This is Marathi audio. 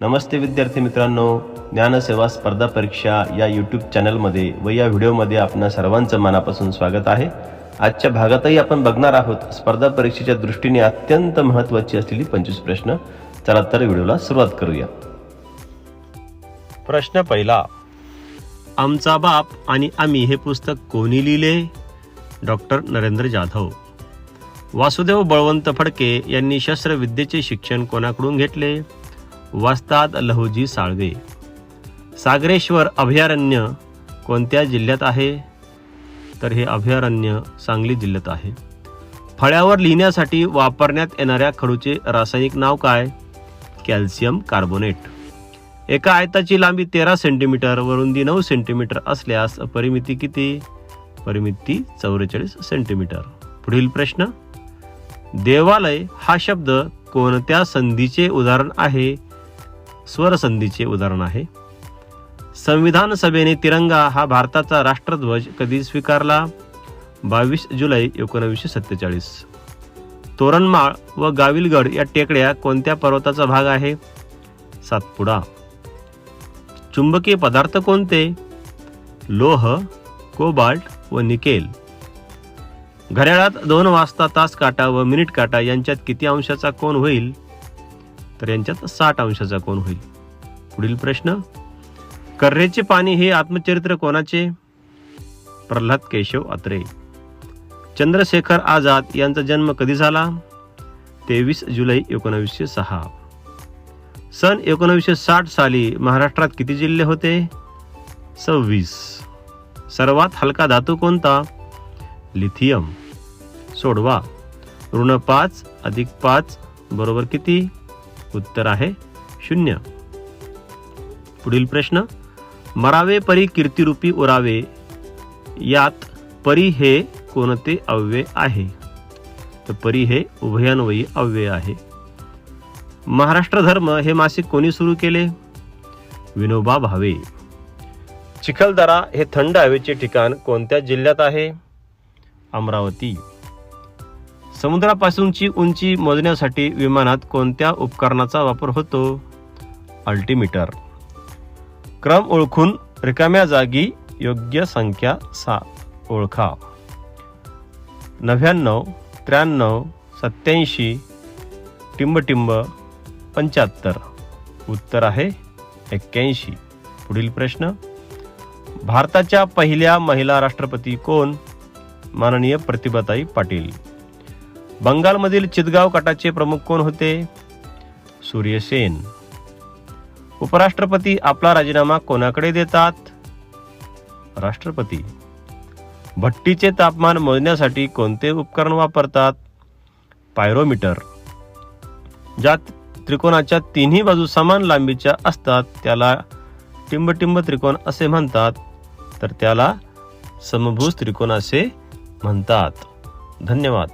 नमस्ते विद्यार्थी मित्रांनो ज्ञानसेवा स्पर्धा परीक्षा या यूट्यूब चॅनलमध्ये व या व्हिडिओमध्ये आपणा सर्वांचं मनापासून स्वागत आहे. आजच्या भागातही आपण बघणार आहोत स्पर्धा परीक्षेच्या दृष्टीने अत्यंत महत्त्वाची असलेली पंचवीस प्रश्न. चला तर व्हिडिओला सुरुवात करूया. प्रश्न पहिला आमचा बाप आणि आम्ही हे पुस्तक कोणी लिहिले? डॉक्टर नरेंद्र जाधव. वासुदेव बळवंत फडके यांनी शस्त्रविद्येचे शिक्षण कोणाकडून घेतले? वास्ताद लहुजी साळवे सागरेश्वर अभयारण्य कोणत्या जिल्ह्यात आहे? तर हे अभयारण्य सांगली जिल्ह्यात आहे. फळ्यावर लिहिण्यासाठी वापरण्यात येणाऱ्या खडूचे रासायनिक नाव काय? Calcium carbonate. एका आयताची लांबी तेरा सेंटीमीटर व रुंदी नऊ सेंटीमीटर असल्यास परिमिती किती? परिमिती चौवेचाळीस सेंटीमीटर. पुढील प्रश्न. देवालय हा शब्द कोणत्या संधीचे उदाहरण आहे? स्वरसंधीचे उदाहरण आहे. संविधान सभेने तिरंगा हा भारताचा राष्ट्रध्वज कधी स्वीकारला? बावीस जुलै एकोणवीसशे सत्तेचाळीस. तोरणमाळ व गाविलगड या टेकड्या कोणत्या पर्वताचा भाग आहे? सातपुडा. चुंबकीय पदार्थ कोणते? लोह कोबाल्ट व निकेल. घड्याळात दोन वाजता तास काटा व मिनिट काटा यांच्यात किती अंशाचा कोण होईल? तर यांच्यात साठ अंशाचा कोण होईल. पुढील प्रश्न कर्रेचे पाणी हे आत्मचरित्र कोणाचे? प्रल्हाद केशव अत्रे. चंद्रशेखर आझाद यांचा जन्म कधी झाला? तेवीस जुलै एकोणवीसशे सहा. सन एकोणवीसशे साठ साली महाराष्ट्रात किती जिल्हे होते? सव्वीस. सर्वात हलका धातू कोणता? लिथियम. सोडवा. ऋण पाच अधिक पाच बरोबर किती? उत्तर आहे शून्य. पुढील प्रश्न मरावे परी कीर्तिरूपी उरावे यात परी हे कोणते अव्यय आहे? तर परी हे उभयान्वयी अव्यय आहे. महाराष्ट्र धर्म हे मासिक कोणी सुरू केले? विनोबा भावे. चिखलदरा हे थंड हवेचे ठिकाण कोणत्या जिल्ह्यात आहे? अमरावती. समुद्रापासूनची उंची मोजण्यासाठी विमानात कोणत्या उपकरणाचा वापर होतो? अल्टीमीटर. क्रम ओळखून रिकाम्या जागी योग्य संख्या सा ओळखा. नव्याण्णव त्र्याण्णव सत्याऐंशी टिंबटिंब पंच्याहत्तर. उत्तर आहे एक्क्याऐंशी. पुढील प्रश्न. भारताच्या पहिल्या महिला राष्ट्रपती कोण? माननीय प्रतिभाताई पाटील. बंगालमधील चितगाव गटाचे प्रमुख कोण होते? सूर्यसेन उपराष्ट्रपती आपला राजीनामा कोणाकडे देतात? राष्ट्रपती. भट्टीचे तापमान मोजण्यासाठी कोणते उपकरण वापरतात? पायरोमीटर. ज्या त्रिकोणाच्या तिन्ही बाजू समान लांबीच्या असतात त्याला टिंबटिंब त्रिकोण असे म्हणतात. तर त्याला समभुज त्रिकोण असे म्हणतात. धन्यवाद.